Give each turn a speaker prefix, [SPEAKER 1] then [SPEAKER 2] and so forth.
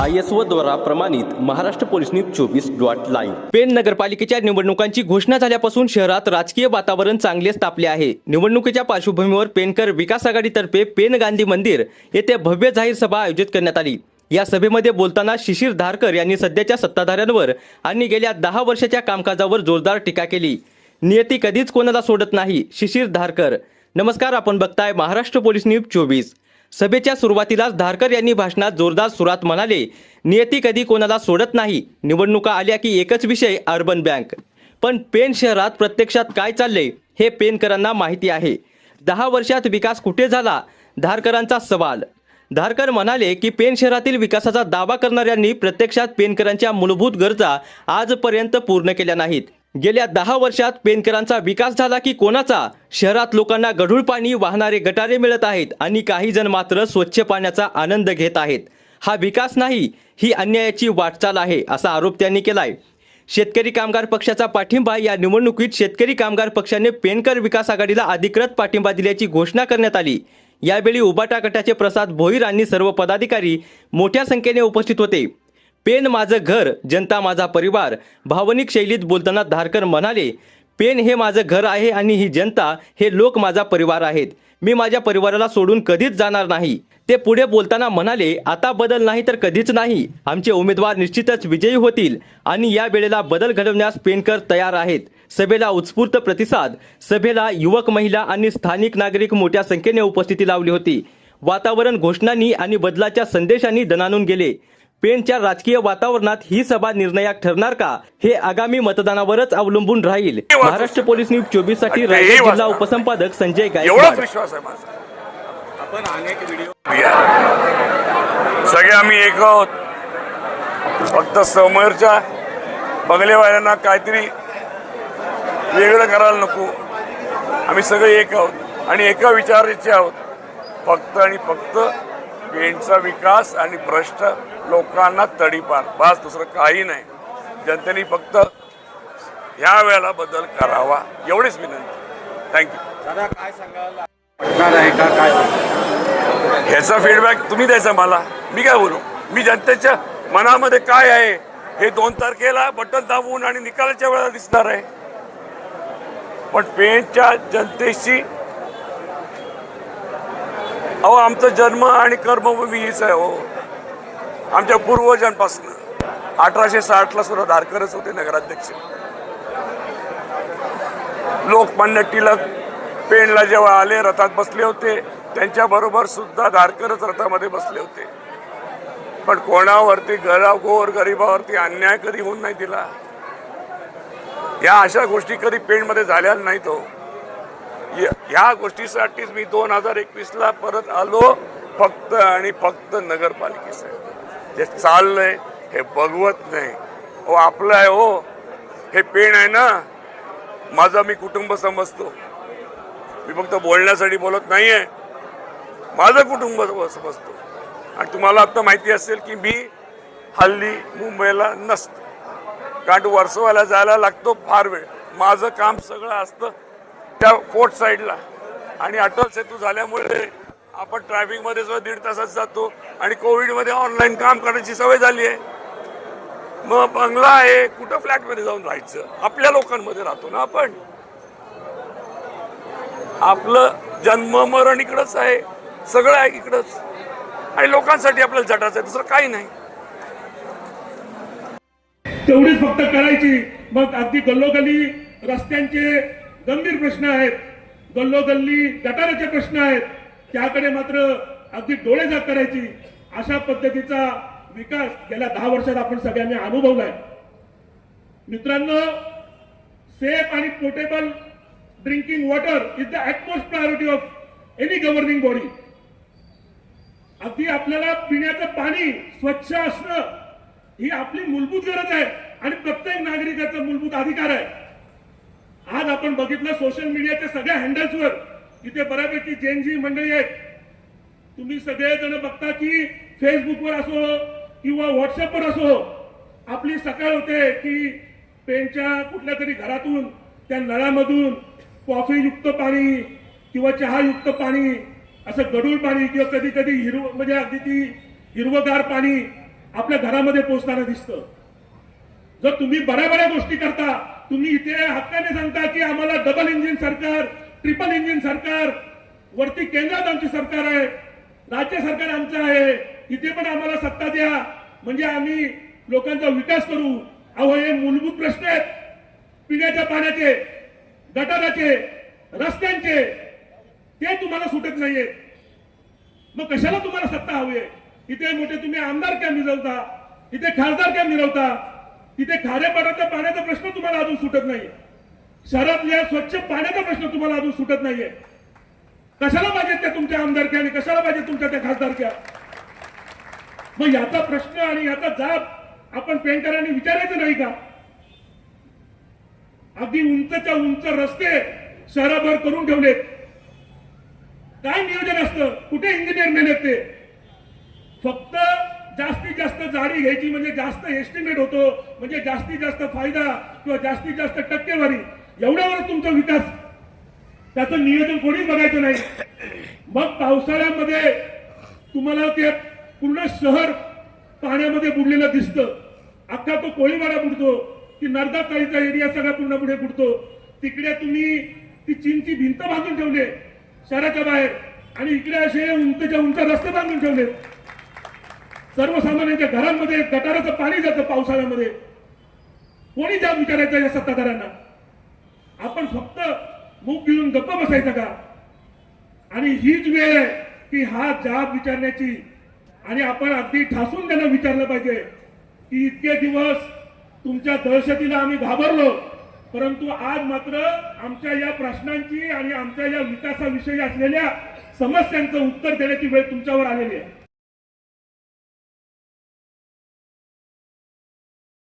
[SPEAKER 1] I S O द्वारा प्रमाणित Maharashtra police news चोवीस डॉट लाईव्ह. पेन नगरपालिकेच्या निवडणुकांची घोषणा झाल्यापासून शहरात राजकीय वातावरण चांगलेच तापले आहे. निवडणुकीच्या पार्श्वभूमीवर पेनकर विकास आघाडीतर्फे पेन गांधी मंदिर येथे भव्य जाहीर सभा आयोजित करण्यात आली. या सभेमध्ये बोलताना शिशिर धारकर यांनी सध्याच्या सत्ताधाऱ्यांवर आणि गेल्या दहा वर्षाच्या कामकाजावर जोरदार टीका केली. नियती कधीच कोणाला सोडत नाही शिशिर धारकर. नमस्कार आपण बघताय महाराष्ट्र पोलीस न्यूज चोवीस. सभेच्या सुरुवातीलाच धारकर यांनी भाषणात जोरदार सुरात म्हणाले नियती कधी कोणाला सोडत नाही. निवडणुका आल्या की एकच विषय अर्बन बँक. पण पेन शहरात प्रत्यक्षात काय चालले हे पेनकरांना माहिती आहे. दहा वर्षात विकास कुठे झाला धारकरांचा सवाल. धारकर म्हणाले की पेन शहरातील विकासाचा दावा करणाऱ्यांनी प्रत्यक्षात पेनकरांच्या मूलभूत गरजा आजपर्यंत पूर्ण केल्या नाहीत. गेल्या दहा वर्षात पेनकरांचा विकास झाला की कोणाचा? शहरात लोकांना गढूळ पाणी वाहणारे गटारे मिळत आहेत आणि काही जण मात्र स्वच्छ पाण्याचा आनंद घेत आहेत. हा विकास नाही ही अन्यायाची वाटचाल आहे असा आरोप त्यांनी केलाय. शेतकरी कामगार पक्षाचा पाठिंबा या निवडणुकीत शेतकरी कामगार पक्षाने पेनकर विकास आघाडीला अधिकृत पाठिंबा दिल्याची घोषणा करण्यात आली. यावेळी उबाटा गटाचे प्रसाद भोईर आणि सर्व पदाधिकारी मोठ्या संख्येने उपस्थित होते. पेन माझं घर जनता माझा परिवार भावनिक शैलीत बोलताना धारकर म्हणाले पेन हे माझं घर आहे आणि ही जनता हे लोक माझा परिवार आहेत. मी माझ्या परिवाराला सोडून कधीच जाणार नाही. ते पुढे बोलताना म्हणाले आता बदल नाही तर कधीच नाही. आमचे उमेदवार निश्चितच विजयी होतील आणि या वेळेला बदल घडवण्यास पेनकर तयार आहेत. सभेला उत्स्फूर्त प्रतिसाद. सभेला युवक महिला आणि स्थानिक नागरिक मोठ्या संख्येने उपस्थिती लावली होती. वातावरण घोषणांनी आणि बदलाच्या संदेशांनी दणानून गेले. पेनच्या राजकीय वातावरणात ही सभा निर्णायक ठरणार का? हे आगामी मतदानावरच अवलंबून राहील. महाराष्ट्र पोलीस न्यूज
[SPEAKER 2] चोवीससाठी
[SPEAKER 1] रायगड जिल्हा. उपसंपादक संजय
[SPEAKER 2] एवढाच
[SPEAKER 1] गायकवाड
[SPEAKER 2] विश्वास आहे माझा. सगळे आम्ही एक आहोत. फक्त समोरच्या बंगलेवाल्यांना काहीतरी वेगळं करायला नको. आम्ही सगळे एक आहोत आणि एका विचाराचे आहोत. फक्त आणि फक्त पेंटचा विकास आणि भ्रष्ट लोकांना तडीपार. बस दुसरं काही नाही. जनतेने फक्त ह्या वेळेला बदल करावा एवढीच विनंती. थँक्यू
[SPEAKER 3] दादा काय सांगाल? वाटणार आहे का? काय
[SPEAKER 2] ह्याचा फीडबॅक तुम्ही द्यायचा मला मी काय बोलू? मी जनतेच्या मनामध्ये काय आहे? हे दोन तारखेला बटन दाबून आणि निकालाच्या वेळेला दिसणार आहे. पण पेनच्या जनतेशी अहो आमचा जन्म आणि कर्मभूमी हीच आहे हो. आमच्या पूर्वजांपासून अठराशे साठला सुद्धा धारकरच होते नगराध्यक्ष. लोकमान्य टिळक पेणला जेव्हा आले रथात बसले होते त्यांच्याबरोबर सुद्धा धारकरच रथामध्ये बसले होते. पण कोणावरती गरा गोर गरिबावरती अन्याय कधी होऊन नाही दिला. या अशा गोष्टी कधी पेणमध्ये झाल्या नाहीत हो. ह्या गोष्टीसाठीच मी दोन हजार एकवीसला परत आलो फक्त आणि फक्त नगरपालिकेसाठी. जे चाललंय हे बघवत नाही. हो आपलं आहे हो. हे पेण आहे ना. माझं मी कुटुंब समजतो. मी फक्त बोलण्यासाठी बोलत नाही आहे माझं कुटुंब समजतो. आणि तुम्हाला आत्ता माहिती असेल की मी हल्ली मुंबईला नसतो. कारण वर्सोवाला जायला लागतो फार वेळ. माझं काम सगळं असतं त्या फोर्ट साईडला. आणि अटल सेतू झाल्यामुळे आपण ट्रॅफिकमध्ये सुद्धा दीड तासात जातो आणि कोविडमध्ये ऑनलाईन काम करण्याची सवय झाली आहे. मग बंगला आहे कुठं फ्लॅटमध्ये जाऊन राहायचं? आपल्या लोकांमध्ये राहतो ना आपण. आपलं जन्म मरण इकडंच आहे सगळं आहे इकडंच. आणि लोकांसाठी आपल्याला झटाचं आहे दुसरं काही नाही.
[SPEAKER 4] तेवढीच फक्त करायची. मग अगदी गल्लोगल्ली रस्त्यांचे गंभीर प्रश्न आहेत. गल्लोगल्ली गटाराचे प्रश्न आहेत. त्याकडे मात्र अगदी डोळे झाक करायची. अशा पद्धतीचा विकास गेल्या दहा वर्षात आपण सगळ्यांनी अनुभवलाय. मित्रांनो सेफ आणि portable drinking water is the utmost priority of any governing body अगदी आपल्याला पिण्याचं पाणी स्वच्छ असणं ही आपली मूलभूत गरज आहे आणि प्रत्येक नागरिकाचा मूलभूत अधिकार आहे. आज आपण बघितलं सोशल मीडियाच्या सगळ्या हँडल्सवर इथे बऱ्यापैकी जेनजी मंडळी आहेत. तुम्ही सगळेजण बघता की फेसबुकवर असो किंवा व्हॉट्सअपवर असो आपली सकाळ होते की पेनच्या कुठल्या तरी घरातून त्या नळामधून कॉफीयुक्त पाणी किंवा चहायुक्त पाणी असं गडूळ पाणी किंवा कधी कधी हिरव म्हणजे अगदी ती हिरवगार पाणी आपल्या घरामध्ये पोहोचताना दिसतं. जर तुम्ही बऱ्या बऱ्या गोष्टी करता तुम्ही इथे हक्काने सांगता की आम्हाला डबल इंजिन सरकार ट्रिपल इंजिन सरकार वरती केंद्रात आमची सरकार आहे राज्य सरकार आमचं आहे इथे पण आम्हाला सत्ता द्या. म्हणजे आम्ही लोकांचा विकास करू. अहो हे मूलभूत प्रश्न आहेत. पिण्याच्या पाण्याचे गटाराचे रस्त्यांचे ते तुम्हाला सुटत नाहीये. मग कशाला तुम्हाला सत्ता हवी आहे? इथे मोठे तुम्ही आमदार कॅम्प मिळवता इथे खासदार कॅम्प मिळवता तिथे खाऱ्या पाण्याचा पाण्याचा प्रश्न तुम्हाला अजून सुटत नाही. शहरातल्या स्वच्छ पाण्याचा प्रश्न तुम्हाला अजून सुटत नाहीये. कशाला पाहिजे त्या तुमच्या आमदारक्या आणि कशाला पाहिजे तुमच्या त्या खासदारक्या? मग याचा प्रश्न आणि याचा जाब आपण पेंटरांनी विचारायचं नाही का? अगदी उंचच्या उंच रस्ते शहराभर करून ठेवलेत. काय नियोजन असतं? कुठे इंजिनियर नेलेत ते? फक्त जास्तीत जास्त जाडी घ्यायची म्हणजे जास्त एस्टिमेट होतो म्हणजे जास्तीत जास्त फायदा किंवा जास्तीत जास्त टक्केवारी. एवढ्यावर तुमचा विकास. त्याचं नियोजन कोणी बघायचं नाही. मग पावसाळ्यामध्ये तुम्हाला ते पूर्ण शहर पाण्यामध्ये बुडलेलं दिसतं. अख्खा तो कोळीवाडा बुडतो. की नर्दा तळीचा एरिया सगळा पूर्ण पुढे बुडतो. तिकडे तुम्ही ती चीनची भिंत बांधून ठेवले शहराच्या बाहेर आणि इकडे असे उंचच्या उंच रस्ते बांधून ठेवले. सर्वसामान्यांच्या घरांमध्ये गटाराचं पाणी जातं पावसाळ्यामध्ये. कोणी जाब विचारायचं या सत्ताधाऱ्यांना? आपण फक्त मूग घेऊन गप्प बसायचं का? आणि हीच वेळ आहे की हा जाब विचारण्याची. आणि आपण अगदी ठासून त्यांना विचारलं पाहिजे की इतके दिवस तुमच्या दहशतीला आम्ही घाबरलो परंतु आज मात्र आमच्या या प्रश्नांची आणि आमच्या या विकासाविषयी असलेल्या समस्यांचं उत्तर देण्याची वेळ तुमच्यावर आलेली आहे.